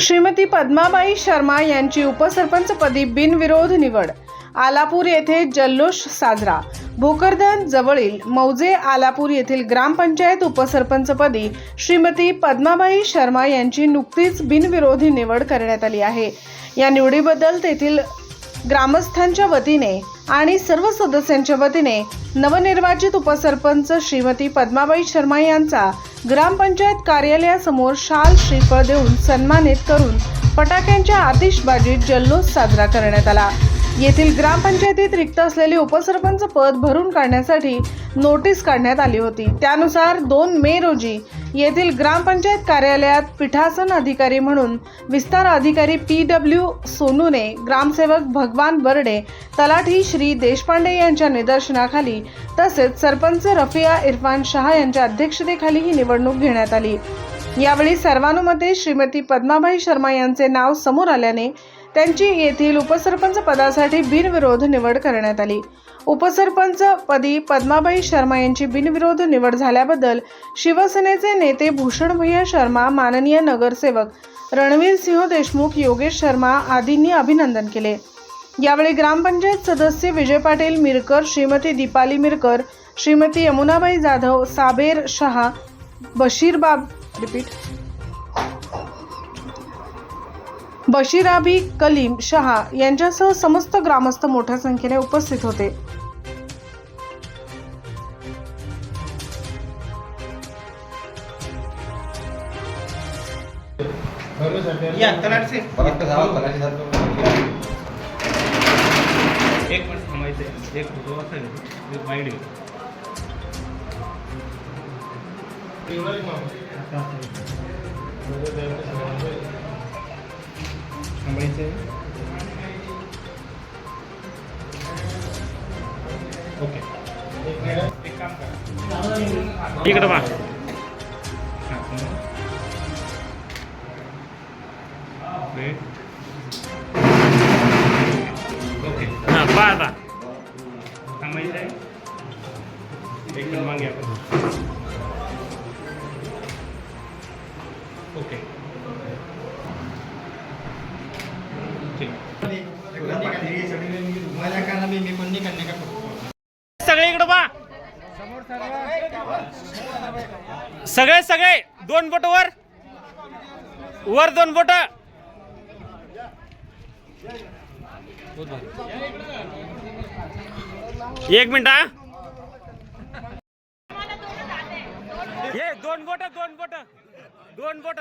श्रीमती पद्माबाई शर्मा यांची उपसरपंचपदी बिनविरोध निवड. आलापूर येथे जल्लोष साजरा. भोकरदन जवळील मौजे आलापूर येथील ग्रामपंचायत उपसरपंचपदी श्रीमती पद्माबाई शर्मा यांची नुकतीच बिनविरोधी निवड करण्यात आली आहे. या निवडीबद्दल तेथील ग्रामस्थांच्या वतीने आणि सर्व सदस्यांच्या वतीने नवनिर्वाचित उपसरपंच श्रीमती पद्माबाई शर्मा यांचा ग्रामपंचायत कार्यालयासमोर शाल श्रीफळ देऊन सन्मानित करून फटाक्यांच्या आतिषबाजीत जल्लोष साजरा करण्यात आला. येथील ग्रामपंचायतीत रिक्त असलेले उपसरपंच पद भरून काढण्यासाठी नोटीस काढण्यात आली होती. त्यानुसार दोन मे रोजी येथील ग्रामपंचायत कार्यालयात पीठासन अधिकारी म्हणून विस्तार अधिकारी पी डब्ल्यू सोनूने ग्रामसेवक भगवान बर्डे तलाठी श्री देशपांडे यांच्या निदर्शनाखाली तसेच सरपंच रफिया इरफान शहा यांच्या अध्यक्षतेखाली ही निवडणूक घेण्यात आली. यावेळी सर्वानुमते श्रीमती पद्माबाई शर्मा यांचे नाव समोर आल्याने त्यांची येथील उपसरपंच पदासाठी बिनविरोध निवड करण्यात आली. उपसरपंच पदी पद्माबाई शर्मा यांची बिनविरोध निवड झाल्याबद्दल शिवसेनेचे नेते भूषण भैया शर्मा माननीय नगरसेवक रणवीर सिंह देशमुख योगेश शर्मा आदींनी अभिनंदन केले. यावेळी ग्रामपंचायत सदस्य विजय पाटील मिरकर श्रीमती दीपाली मिरकर श्रीमती यमुनाबाई जाधव साबेर शहा बशीरबाब रिपीट बशीराबी कलीम शहा यांच्यासह समस्त ग्रामस्थ मोठ्या संख्येने उपस्थित होते. एक मिनिट थांबायचं एक फोटो असा घेतो एक थांबायचं ओके एक काम करा इकडं बा वेट ओके हां पहा आता थांबायचं आहे एक मिनिट मागे आपण सगळे इकडं बा. सगळे सगळे दोन बोट वर. वर दोन बोट. एक मिनिट हा. हे दोन बोट दोन बोट. दोन बोट.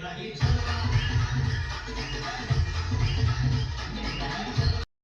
Thank you.